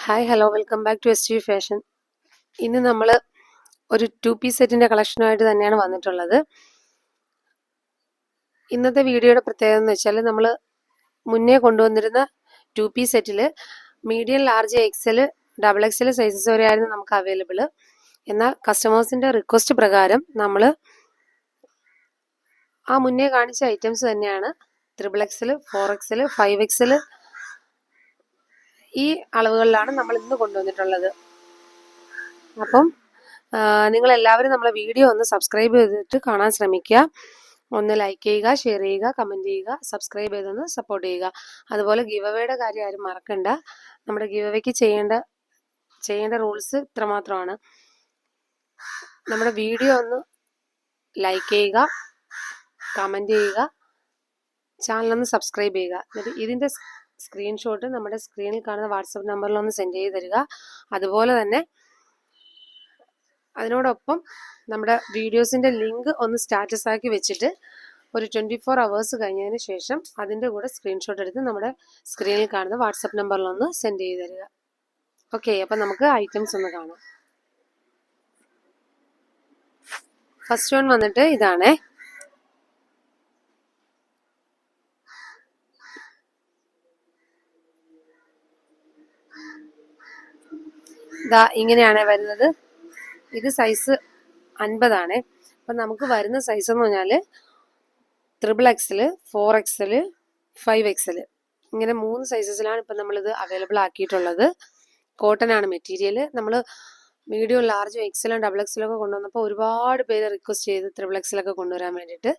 Hi hello welcome back to S T fashion ഇന്ന് നമ്മൾ ഒരു ടു പീസ് സെറ്റിന്റെ കളക്ഷനുമായിട്ട് തന്നെയാണ് വന്നിട്ടുള്ളത്. ഇന്നത്തെ വീഡിയോയുടെ പ്രത്യേകത എന്ന് വെച്ചാൽ നമ്മൾ മുന്നേ കൊണ്ടുവന്നിരുന്ന ടു പീസ് സെറ്റിൽ medium large XL double XL sizes വരെയായിരുന്നു നമുക്ക് അവൈലബിൾ എന്നാൽ കസ്റ്റമേഴ്സിന്റെ റിക്വസ്റ്റ് പ്രകാരം നമ്മൾ ആ മുന്നേ കാണിച്ച ഐറ്റംസ് തന്നെയാണ് triple XL four XL five XL ഈ അളവുകളിലാണ് നമ്മൾ ഇന്ന് കൊണ്ടുവന്നിട്ടുള്ളത്. അപ്പം നിങ്ങൾ എല്ലാവരും നമ്മളെ വീഡിയോ ഒന്ന് സബ്സ്ക്രൈബ് ചെയ്തിട്ട് കാണാൻ ശ്രമിക്കുക. ഒന്ന് ലൈക്ക് ചെയ്യുക ഷെയർ ചെയ്യുക കമന്റ് ചെയ്യുക സബ്സ്ക്രൈബ് ചെയ്തൊന്ന് സപ്പോർട്ട് ചെയ്യുക. അതുപോലെ ഗിവവേയുടെ കാര്യം ആരും മറക്കണ്ട. നമ്മുടെ ഗിവവേക്ക് ചെയ്യേണ്ട ചെയ്യേണ്ട റൂൾസ് ഇത്രമാത്രമാണ്. നമ്മുടെ വീഡിയോ ഒന്ന് ലൈക്ക് ചെയ്യുക കമന്റ് ചെയ്യുക ചാനലൊന്ന് സബ്സ്ക്രൈബ് ചെയ്യുക. എന്നിട്ട് ഇതിന്റെ സ്ക്രീൻഷോട്ട് നമ്മുടെ സ്ക്രീനിൽ കാണുന്ന വാട്സപ്പ് നമ്പറിൽ ഒന്ന് സെൻഡ് ചെയ്ത് തരിക. അതുപോലെ തന്നെ അതിനോടൊപ്പം നമ്മുടെ വീഡിയോസിന്റെ ലിങ്ക് ഒന്ന് സ്റ്റാറ്റസ് ആക്കി വെച്ചിട്ട് ഒരു ട്വന്റി ഫോർ അവേഴ്സ് കഴിഞ്ഞതിന് ശേഷം അതിന്റെ കൂടെ സ്ക്രീൻഷോട്ട് എടുത്ത് നമ്മുടെ സ്ക്രീനിൽ കാണുന്ന വാട്സപ്പ് നമ്പറിലൊന്ന് സെൻഡ് ചെയ്ത് തരിക. ഓക്കെ അപ്പം നമുക്ക് ഐറ്റംസ് ഒന്ന് കാണാം. ഫസ്റ്റ് വൺ വന്നിട്ട് ഇതാണേ. ഇതാ ഇങ്ങനെയാണ് വരുന്നത്. ഇത് സൈസ് അൻപതാണ്. അപ്പം നമുക്ക് വരുന്ന സൈസ് എന്ന് പറഞ്ഞാൽ triple XL four XL five XL ഇങ്ങനെ മൂന്ന് സൈസസിലാണ് ഇപ്പം നമ്മളിത് അവൈലബിൾ ആക്കിയിട്ടുള്ളത്. കോട്ടൺ ആണ് മെറ്റീരിയൽ നമ്മൾ മീഡിയം ലാർജും എക്സലും ഡബിൾ എക്സലും ഒക്കെ കൊണ്ടുവന്നപ്പോൾ ഒരുപാട് പേര് റിക്വസ്റ്റ് ചെയ്ത് ത്രിബിൾ എക്സലൊക്കെ കൊണ്ടുവരാൻ വേണ്ടിയിട്ട്.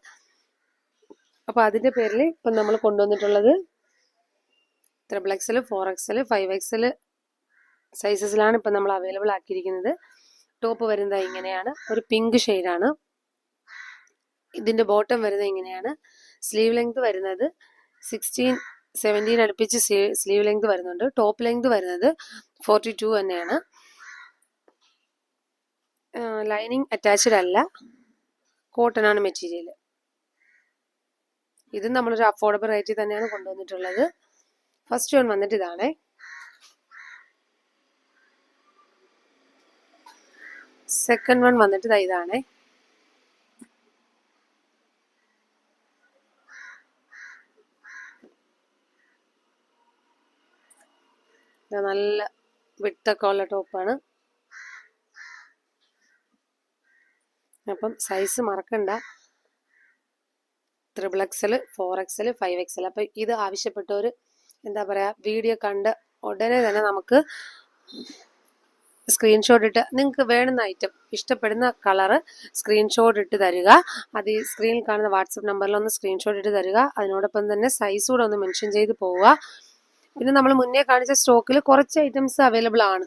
അപ്പോൾ അതിന്റെ പേരിൽ ഇപ്പം നമ്മൾ കൊണ്ടുവന്നിട്ടുള്ളത് triple XL four XL five XL സൈസസിലാണ് ഇപ്പം നമ്മൾ അവൈലബിൾ ആക്കിയിരിക്കുന്നത്. ടോപ്പ് വരുന്നത് ഇങ്ങനെയാണ്. ഒരു പിങ്ക് ഷെയ്ഡാണ് ഇതിന്റെ ബോട്ടം വരുന്നത് ഇങ്ങനെയാണ്. സ്ലീവ് ലെങ്ത് വരുന്നത് സിക്സ്റ്റീൻ സെവന്റീൻ അടുപ്പിച്ച് സ്ലീവ് ലെങ്ത് വരുന്നുണ്ട്. ടോപ്പ് ലെങ്ത് വരുന്നത് ഫോർട്ടി ടു തന്നെയാണ് ലൈനിങ് അറ്റാച്ച്ഡ് അല്ല. കോട്ടൺ ആണ് മെറ്റീരിയൽ ഇതും നമ്മളൊരു അഫോർഡബിൾ റേറ്റിൽ തന്നെയാണ് കൊണ്ടുവന്നിട്ടുള്ളത്. ഫസ്റ്റ് വൺ വന്നിട്ട് ഇതാണേ. സെക്കൻഡ് വൺ വന്നിട്ട് ഇതാണേ. നല്ല വിട്ടൊക്കെ ഉള്ള ടോപ്പാണ് അപ്പം സൈസ് മറക്കണ്ട. Triple XL four XL five XL അപ്പം ഇത് ആവശ്യപ്പെട്ടവർ എന്താ പറയുക വീഡിയോ കണ്ട് ഉടനെ തന്നെ നമുക്ക് സ്ക്രീൻഷോട്ട് ഇട്ട് നിങ്ങൾക്ക് വേണ്ടുന്ന ഐറ്റം ഇഷ്ടപ്പെടുന്ന കളറ് സ്ക്രീൻഷോട്ട് ഇട്ട് തരിക. അത് ഈ സ്ക്രീനിൽ കാണുന്ന വാട്സപ്പ് നമ്പറിൽ ഒന്ന് സ്ക്രീൻഷോട്ട് ഇട്ട് തരിക. അതിനോടൊപ്പം തന്നെ സൈസ് കൂടെ ഒന്ന് മെൻഷൻ ചെയ്ത് പോവുക. പിന്നെ നമ്മൾ മുന്നേ കാണിച്ച സ്റ്റോക്കിൽ കുറച്ച് ഐറ്റംസ് അവൈലബിൾ ആണ്.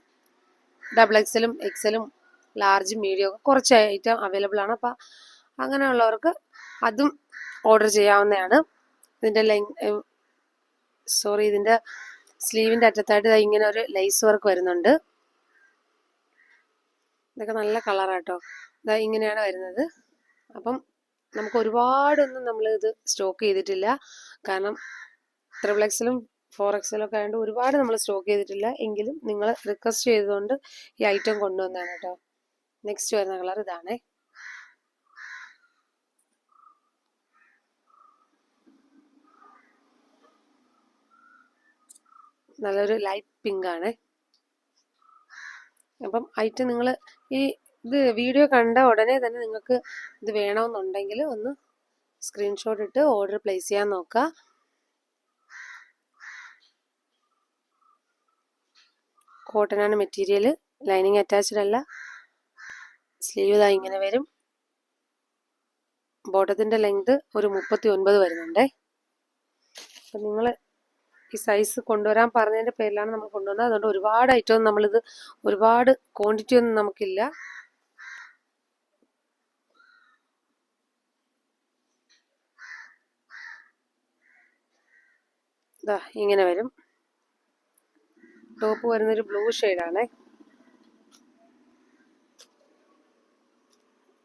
ഡബിൾ എക്സലും എക്സലും ലാർജ് മീഡിയം ഒക്കെ കുറച്ച് ഐറ്റം അവൈലബിൾ ആണ്. അപ്പം അങ്ങനെയുള്ളവർക്ക് അതും ഓർഡർ ചെയ്യാവുന്നതാണ്. ഇതിന്റെ ലെങ് സോറി ഇതിന്റെ സ്ലീവിന്റെ അറ്റത്തായിട്ട് ഇങ്ങനെ ഒരു ലൈസ് വർക്ക് വരുന്നുണ്ട്. ഇതൊക്കെ നല്ല കളറാട്ടോ. ഇതാ ഇങ്ങനെയാണ് വരുന്നത്. അപ്പം നമുക്ക് ഒരുപാടൊന്നും നമ്മൾ ഇത് സ്റ്റോക്ക് ചെയ്തിട്ടില്ല. കാരണം ത്രിബിൾ എക്സിലും ഫോർ എക്സലും ഒക്കെ ആയതുകൊണ്ട് ഒരുപാട് നമ്മൾ സ്റ്റോക്ക് ചെയ്തിട്ടില്ല. എങ്കിലും നിങ്ങൾ റിക്വസ്റ്റ് ചെയ്തുകൊണ്ട് ഈ ഐറ്റം കൊണ്ടുവന്നതാണ് കേട്ടോ നെക്സ്റ്റ് വരുന്ന കളർ ഇതാണേ. നല്ലൊരു ലൈറ്റ് പിങ്ക് ആണ് അപ്പം ഐറ്റം നിങ്ങൾ ഈ ഇത് വീഡിയോ കണ്ട ഉടനെ തന്നെ നിങ്ങൾക്ക് ഇത് വേണമെന്നുണ്ടെങ്കിൽ ഒന്ന് സ്ക്രീൻഷോട്ട് ഇട്ട് ഓർഡർ പ്ലേസ് ചെയ്യാൻ നോക്കുക കോട്ടനാണ് മെറ്റീരിയൽ ലൈനിങ് അറ്റാച്ച്ഡ് അല്ല. സ്ലീവ് ഇതാ ഇങ്ങനെ വരും. ബോട്ടത്തിന്റെ ലെങ്ത് ഒരു മുപ്പത്തി ഒൻപത് വരുന്നുണ്ടേ. അപ്പം നിങ്ങൾ ഈ സൈസ് കൊണ്ടുവരാൻ പറഞ്ഞതിന്റെ പേരിലാണ് നമ്മൾ കൊണ്ടുവന്നത്. അതുകൊണ്ട് ഒരുപാട് ഐറ്റം നമ്മളിത് ഒരുപാട് ക്വാണ്ടിറ്റി ഒന്നും നമുക്കില്ല. ഇങ്ങനെ വരും. ടോപ്പ് വരുന്നൊരു ബ്ലൂ ഷെയ്ഡാണേ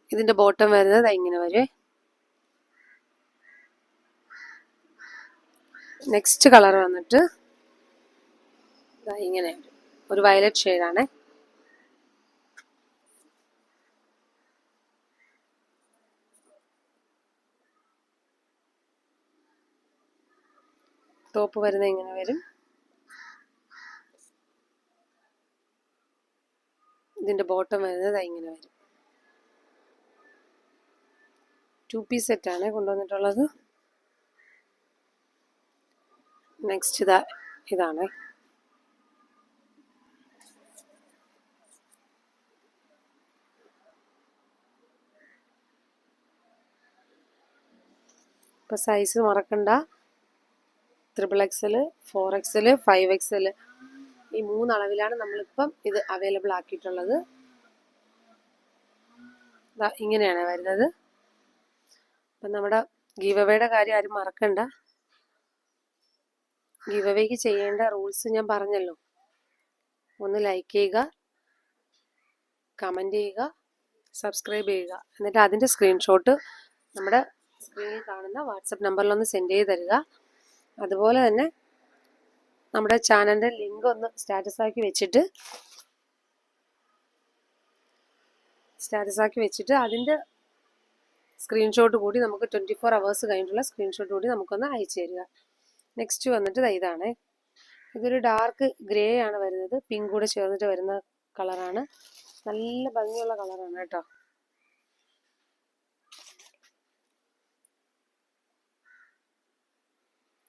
ഇതിന്റെ ബോട്ടം വരുന്നത് ഇങ്ങനെ വരെ. നെക്സ്റ്റ് കളർ വന്നിട്ട് ഇങ്ങനെ ഒരു വയലറ്റ് ഷെയ്ഡാണ് ടോപ്പ് വരുന്നത് ഇങ്ങനെ വരും. ഇതിന്റെ ബോട്ടം വരുന്നത് ഇങ്ങനെ വരും. ടു പീസ് സെറ്റാണ് കൊണ്ടുവന്നിട്ടുള്ളത്. നെക്സ്റ്റ് ഇതാ ഇതാണ് ഇപ്പൊ സൈസ് മറക്കണ്ട. Triple XL four XL five XL ഈ മൂന്ന് അളവിലാണ് നമ്മളിപ്പം ഇത് അവൈലബിൾ ആക്കിയിട്ടുള്ളത്. ഇങ്ങനെയാണ് വരുന്നത്. അപ്പം നമ്മുടെ ഗീവവയുടെ കാര്യം ആരും മറക്കണ്ട. ഗീവ് അവേക്ക് ചെയ്യേണ്ട റൂൾസ് ഞാൻ പറഞ്ഞല്ലോ. ഒന്ന് ലൈക്ക് ചെയ്യുക കമന്റ് ചെയ്യുക സബ്സ്ക്രൈബ് ചെയ്യുക. എന്നിട്ട് അതിന്റെ സ്ക്രീൻഷോട്ട് നമ്മുടെ സ്ക്രീനിൽ കാണുന്ന വാട്സപ്പ് നമ്പറിലൊന്ന് സെൻഡ് ചെയ്ത് തരിക. അതുപോലെ തന്നെ നമ്മുടെ ചാനലിന്റെ ലിങ്ക് ഒന്ന് സ്റ്റാറ്റസ് ആക്കി വെച്ചിട്ട് സ്റ്റാറ്റസ് ആക്കി വെച്ചിട്ട് അതിന്റെ സ്ക്രീൻഷോട്ട് കൂടി നമുക്ക് ട്വന്റി ഫോർ അവേഴ്സ് കഴിഞ്ഞിട്ടുള്ള സ്ക്രീൻഷോട്ട് കൂടി നമുക്കൊന്ന് അയച്ചു തരിക. നെക്സ്റ്റ് വന്നിട്ട് ഇതാണ്. ഇതൊരു ഡാർക്ക് ഗ്രേ ആണ് വരുന്നത്. പിങ്ക് കൂടെ ചേർന്നിട്ട് വരുന്ന കളറാണ് നല്ല ഭംഗിയുള്ള കളറാണ് കേട്ടോ.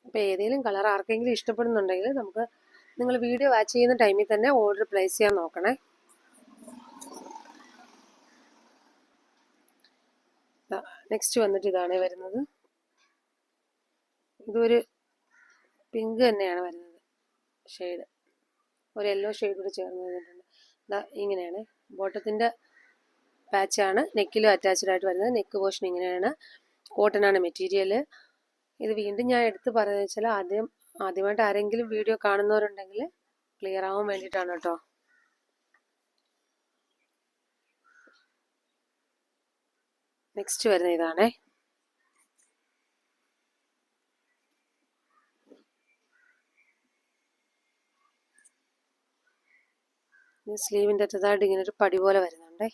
അപ്പോൾ ഏതെങ്കിലും കളർ ആർക്കെങ്കിലും ഇഷ്ടപ്പെടുന്നുണ്ടെങ്കിൽ നമുക്ക് നിങ്ങൾ വീഡിയോ വാച്ച് ചെയ്യുന്ന ടൈമിൽ തന്നെ ഓർഡർ പ്ലേസ് ചെയ്യാൻ നോക്കണേ. നെക്സ്റ്റ് വന്നിട്ട് ഇതാണ് വരുന്നത്. ഇതൊരു പിങ്ക് തന്നെയാണ് വരുന്നത്. ഷെയ്ഡ് ഒരു യെല്ലോ ഷെയ്ഡ് കൂടി ചേർന്ന് വന്നിട്ടുണ്ട്. ഇങ്ങനെയാണ്. ബോട്ടത്തിന്റെ പാച്ചാണ് നെക്കിലും അറ്റാച്ച്ഡ് ആയിട്ട് വരുന്നത്. നെക്ക് പോർഷൻ ഇങ്ങനെയാണ്. കോട്ടൺ ആണ് മെറ്റീരിയൽ ഇത് വീണ്ടും ഞാൻ എടുത്ത് പറയുന്നത് വെച്ചാൽ ആദ്യം ആദ്യമായിട്ട് ആരെങ്കിലും വീഡിയോ കാണുന്നവരുണ്ടെങ്കിൽ ക്ലിയർ ആവാൻ വേണ്ടിയിട്ടാണ് കേട്ടോ. നെക്സ്റ്റ് വരുന്ന ഇതാണേ. സ്ലീവിന്റെ അറ്റത്തായിട്ട് ഇങ്ങനെ ഒരു പടി പോലെ വരുന്നുണ്ടേ.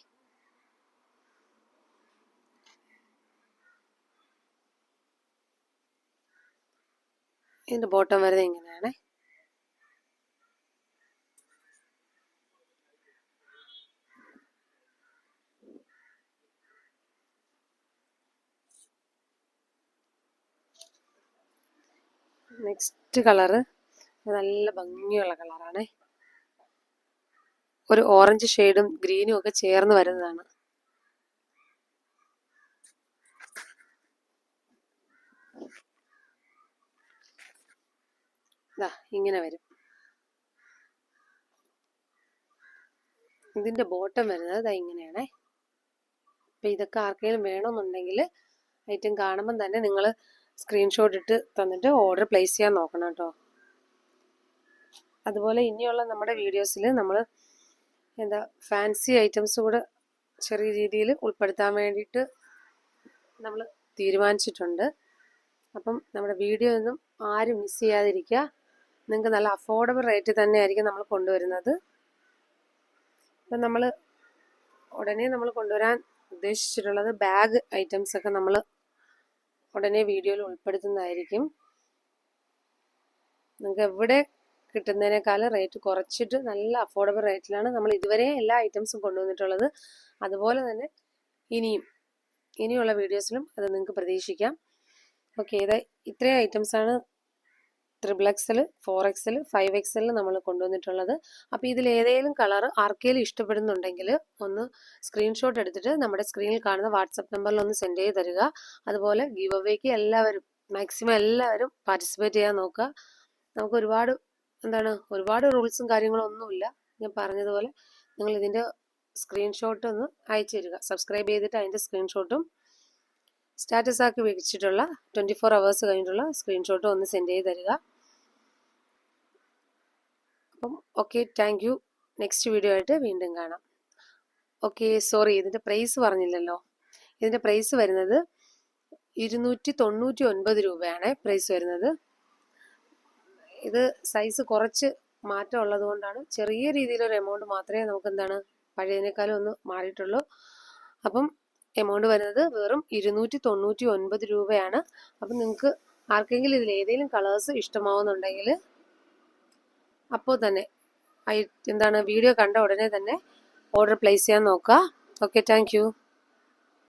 ഇതിന്റെ ബോട്ടം വരുന്നത് ഇങ്ങനെയാണ്. നെക്സ്റ്റ് കളറ് നല്ല ഭംഗിയുള്ള കളറാണ് ഒരു ഓറഞ്ച് ഷെയ്ഡും ഗ്രീനും ഒക്കെ ചേർന്ന് വരുന്നതാണ്. ഇങ്ങനെ വരും. ഇതിന്റെ ബോട്ടം വരുന്നത് ഇതാ ഇങ്ങനെയാണ്. അപ്പൊ ഇതൊക്കെ ആർക്കെങ്കിലും വേണമെന്നുണ്ടെങ്കിൽ ഐറ്റം കാണുമ്പം തന്നെ നിങ്ങൾ സ്ക്രീൻഷോട്ട് ഇട്ട് തന്നിട്ട് ഓർഡർ പ്ലേസ് ചെയ്യാൻ നോക്കണം കേട്ടോ. അതുപോലെ ഇനിയുള്ള നമ്മുടെ വീഡിയോസിൽ നമ്മൾ എന്താ ഫാൻസി ഐറ്റംസ് കൂടെ ചെറിയ രീതിയിൽ ഉൾപ്പെടുത്താൻ വേണ്ടിയിട്ട് നമ്മൾ തീരുമാനിച്ചിട്ടുണ്ട്. അപ്പം നമ്മുടെ വീഡിയോ ഒന്നും ആരും മിസ് ചെയ്യാതിരിക്കുക. നിങ്ങൾക്ക് നല്ല അഫോർഡബിൾ റേറ്റ് തന്നെയായിരിക്കും നമ്മൾ കൊണ്ടുവരുന്നത്. അപ്പം നമ്മൾ ഉടനെ നമ്മൾ കൊണ്ടുവരാൻ ഉദ്ദേശിച്ചിട്ടുള്ളത് ബാഗ് ഐറ്റംസ് ഒക്കെ നമ്മൾ ഉടനെ വീഡിയോയിൽ ഉൾപ്പെടുത്തുന്നതായിരിക്കും. നിങ്ങൾക്ക് എവിടെ കിട്ടുന്നതിനേക്കാൾ റേറ്റ് കുറച്ചിട്ട് നല്ല അഫോർഡബിൾ റേറ്റിലാണ് നമ്മൾ ഇതുവരെ എല്ലാ ഐറ്റംസും കൊണ്ടുവന്നിട്ടുള്ളത്. അതുപോലെ തന്നെ ഇനിയും ഇനിയുള്ള വീഡിയോസിലും അത് നിങ്ങൾക്ക് പ്രതീക്ഷിക്കാം. ഓക്കെ ഇത് ഇത്രയും ഐറ്റംസാണ് triple XL four XL five XL നമ്മൾ കൊണ്ടുവന്നിട്ടുള്ളത്. അപ്പോൾ ഇതിൽ ഏതെങ്കിലും കളർ ആർക്കെങ്കിലും ഇഷ്ടപ്പെടുന്നുണ്ടെങ്കിൽ ഒന്ന് സ്ക്രീൻഷോട്ട് എടുത്തിട്ട് നമ്മുടെ സ്ക്രീനിൽ കാണുന്ന വാട്സപ്പ് നമ്പറിൽ ഒന്ന് സെൻഡ് ചെയ്ത് തരിക. അതുപോലെ ഗീവ് അവേക്ക് എല്ലാവരും മാക്സിമം എല്ലാവരും പാർട്ടിസിപ്പേറ്റ് ചെയ്യാൻ നോക്കുക. നമുക്ക് ഒരുപാട് എന്താണ് ഒരുപാട് റൂൾസും കാര്യങ്ങളും ഒന്നുമില്ല. ഞാൻ പറഞ്ഞതുപോലെ നിങ്ങൾ ഇതിന്റെ സ്ക്രീൻഷോട്ട് ഒന്ന് അയച്ചു തരിക. സബ്സ്ക്രൈബ് ചെയ്തിട്ട് അതിന്റെ സ്ക്രീൻഷോട്ടും സ്റ്റാറ്റസ് ആക്കി വെച്ചിട്ടുള്ള ട്വന്റി ഫോർ അവേഴ്സ് കഴിഞ്ഞിട്ടുള്ള സ്ക്രീൻഷോട്ടും ഒന്ന് സെൻഡ് ചെയ്ത് തരിക. അപ്പം okay thank you next video ആയിട്ട് വീണ്ടും കാണാം. ഓക്കെ സോറി ഇതിന്റെ പ്രൈസ് പറഞ്ഞില്ലല്ലോ. ഇതിന്റെ പ്രൈസ് വരുന്നത് ഇരുന്നൂറ്റി തൊണ്ണൂറ്റി ഒൻപത് രൂപയാണ് പ്രൈസ് വരുന്നത്. ഇത് സൈസ് കുറച്ച് മാറ്റം ഉള്ളത് കൊണ്ടാണ്. ചെറിയ രീതിയിലൊരു എമൗണ്ട് മാത്രമേ നമുക്ക് എന്താണ് പഴയതിനേക്കാളും ഒന്ന് മാറിയിട്ടുള്ളൂ. അപ്പം എമൗണ്ട് വരുന്നത് വെറും ഇരുന്നൂറ്റി തൊണ്ണൂറ്റി ഒൻപത് രൂപയാണ്. അപ്പം നിങ്ങൾക്ക് ആർക്കെങ്കിലും ഇതിൽ ഏതെങ്കിലും കളേഴ്സ് ഇഷ്ടമാവുന്നുണ്ടെങ്കിൽ അപ്പോൾ തന്നെ എന്താണ് വീഡിയോ കണ്ട ഉടനെ തന്നെ ഓർഡർ പ്ലേസ് ചെയ്യാൻ നോക്കുക. Okay thank